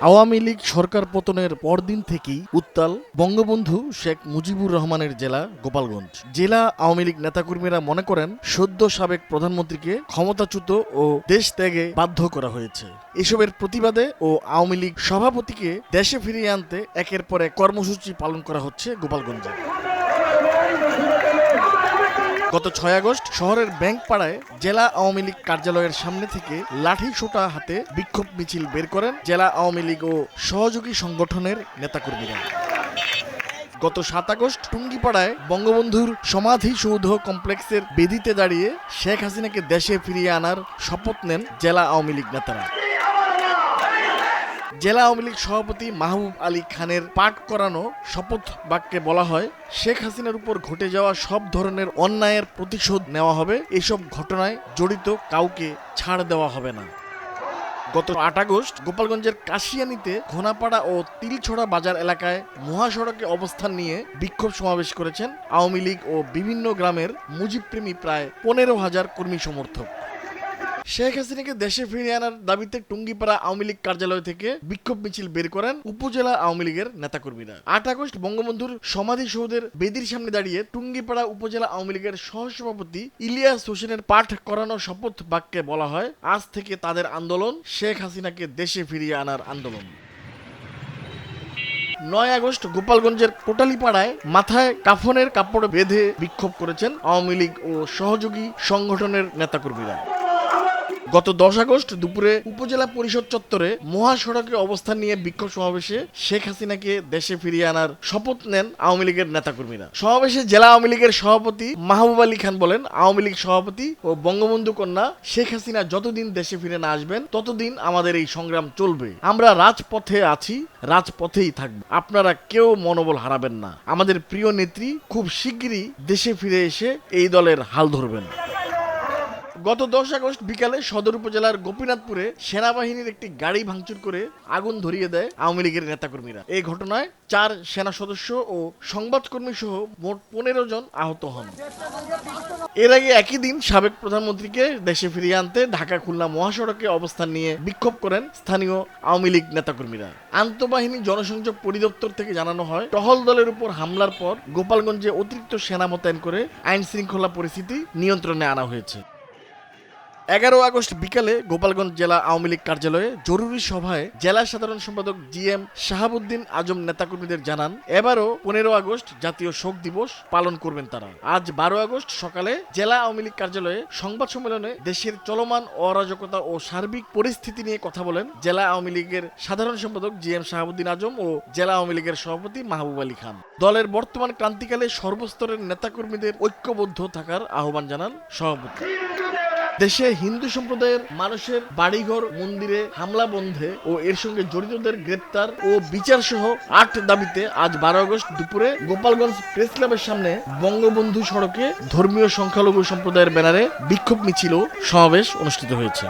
আওয়ামী লীগ সরকার পতনের পরদিন থেকেই উত্তাল বঙ্গবন্ধু শেখ মুজিবুর রহমানের জেলা গোপালগঞ্জ। জেলা আওয়ামী লীগ নেতাকর্মীরা মনে করেন, সদ্য সাবেক প্রধানমন্ত্রীকে ক্ষমতাচ্যুত ও দেশ ত্যাগে বাধ্য করা হয়েছে। এসবের প্রতিবাদে ও আওয়ামী লীগ সভাপতিকে দেশে ফিরিয়ে আনতে একের পর এক কর্মসূচি পালন করা হচ্ছে গোপালগঞ্জে। গত ছয় আগস্ট শহরের ব্যাংক পাড়ায় জেলা আওয়ামী লীগ কার্যালয়ের সামনে থেকে লাঠি সোটা হাতে বিক্ষোভ মিছিল বের করেন জেলা আওয়ামী লীগ ও সহযোগী সংগঠনের নেতাকর্মীরা। গত সাত আগস্ট টুঙ্গিপাড়ায় বঙ্গবন্ধুর সমাধিসৌধ কমপ্লেক্সের বেদিতে দাঁড়িয়ে শেখ হাসিনাকে দেশে ফিরিয়ে আনার শপথ নেন জেলা আওয়ামী লীগ নেতারা। জেলা আওয়ামী লীগ সভাপতি মাহবুব আলী খানের পাঠ করানো শপথ বাক্যে বলা হয়, শেখ হাসিনার উপর ঘটে যাওয়া সব ধরনের অন্যায়ের প্রতিশোধ নেওয়া হবে, এসব ঘটনায় জড়িত কাউকে ছাড় দেওয়া হবে না। গত আট আগস্ট গোপালগঞ্জের কাশিয়ানিতে ঘোনাপাড়া ও তিলছড়া বাজার এলাকায় মহাসড়কে অবস্থান নিয়ে বিক্ষোভ সমাবেশ করেছেন আওয়ামী লীগ ও বিভিন্ন গ্রামের মুজিবপ্রেমী প্রায় পনেরো হাজার কর্মী সমর্থক। শেখ হাসিনাকে দেশে ফিরিয়ে আনার দাবিতে টুঙ্গিপাড়া আওয়ামী লীগ কার্যালয় থেকে বিক্ষোভ মিছিল বের করেন উপজেলা আওয়ামী লীগের নেতাকর্মীরা। আট আগস্ট বঙ্গবন্ধুর সমাধিসৌধের বেদির সামনে দাঁড়িয়ে টুঙ্গিপাড়া উপজেলা আওয়ামী লীগের সহসভাপতি ইলিয়াস হোসেনের পাঠ করানো শপথ বাক্যে বলা হয়, আজ থেকে তাদের আন্দোলন, শেখ হাসিনাকে দেশে ফিরিয়ে আনার আন্দোলন। নয় আগস্ট গোপালগঞ্জের কোটালীপাড়ায় মাথায় কাফনের কাপড় বেঁধে বিক্ষোভ করেছেন আওয়ামী লীগ ও সহযোগী সংগঠনের নেতাকর্মীরা। গত দশ আগস্ট দুপুরে উপজেলা পরিষদ চত্বরে মহাসড়কে অবস্থান নিয়ে বিক্ষোভ সমাবেশে শেখ হাসিনাকে দেশে ফিরিয়ে আনার শপথ নেন আওয়ামী লীগের নেতাকর্মীরা। সমাবেশে জেলা আওয়ামী লীগের সভাপতি মাহবুব আলী খান বলেন, আওয়ামী লীগ সভাপতি ও বঙ্গবন্ধু কন্যা শেখ হাসিনা যতদিন দেশে ফিরে না আসবেন, ততদিন আমাদের এই সংগ্রাম চলবে। আমরা রাজপথে আছি, রাজপথেই থাকব। আপনারা কেউ মনোবল হারাবেন না। আমাদের প্রিয় নেত্রী খুব শিগগিরই দেশে ফিরে এসে এই দলের হাল ধরবেন। গত দশ আগস্ট বিকালে সদর উপজেলার গোপীনাথপুরে সেনাবাহিনীর একটি গাড়ি ভাঙচুর করে আগুন ধরিয়ে দেয় আওয়ামী লীগের নেতাকর্মীরা। এই ঘটনায় চার সেনা সদস্য ও সংবাদকর্মী সহ মোট পনেরো জন আহত হন। এর আগে একই দিন সাবেক প্রধানমন্ত্রীকে দেশে ফিরিয়ে আনতে ঢাকা খুলনা মহাসড়কে অবস্থান নিয়ে বিক্ষোভ করেন স্থানীয় আওয়ামী লীগ নেতাকর্মীরা। আন্তঃবাহিনী জনসংযোগ পরিদপ্তর থেকে জানানো হয়, টহল দলের উপর হামলার পর গোপালগঞ্জে অতিরিক্ত সেনা মোতায়েন করে আইন শৃঙ্খলা পরিস্থিতি নিয়ন্ত্রণে আনা হয়েছে। এগারো আগস্ট বিকালে গোপালগঞ্জ জেলা আওয়ামী লীগ কার্যালয়ে জরুরি সভায় জেলা সাধারণ সম্পাদক জি এম শাহাবুদ্দিন আজম নেতাকর্মীদের জানান, এবারও পনেরো আগস্ট জাতীয় শোক দিবস পালন করবেন তারা। আজ বারো আগস্ট সকালে জেলা আওয়ামী লীগ কার্যালয়ে সংবাদ সম্মেলনে দেশের চলমান অরাজকতা ও সার্বিক পরিস্থিতি নিয়ে কথা বলেন জেলা আওয়ামী লীগের সাধারণ সম্পাদক জি এম শাহাবুদ্দিন আজম ও জেলা আওয়ামী লীগের সভাপতি মাহবুব আলী খান। দলের বর্তমান ক্রান্তিকালে সর্বস্তরের নেতাকর্মীদের ঐক্যবদ্ধ থাকার আহ্বান জানান সভাপতি। দেশে হিন্দু সম্প্রদায়ের মানুষের বাড়িঘর, মন্দিরে হামলা বন্ধে ও এর সঙ্গে জড়িতদের গ্রেপ্তার ও বিচার সহ আট দাবিতে আজ বারো আগস্ট দুপুরে গোপালগঞ্জ প্রেস ক্লাবের সামনে বঙ্গবন্ধু সড়কে ধর্মীয় সংখ্যালঘু সম্প্রদায়ের ব্যানারে বিক্ষোভ মিছিল সমাবেশ অনুষ্ঠিত হয়েছে।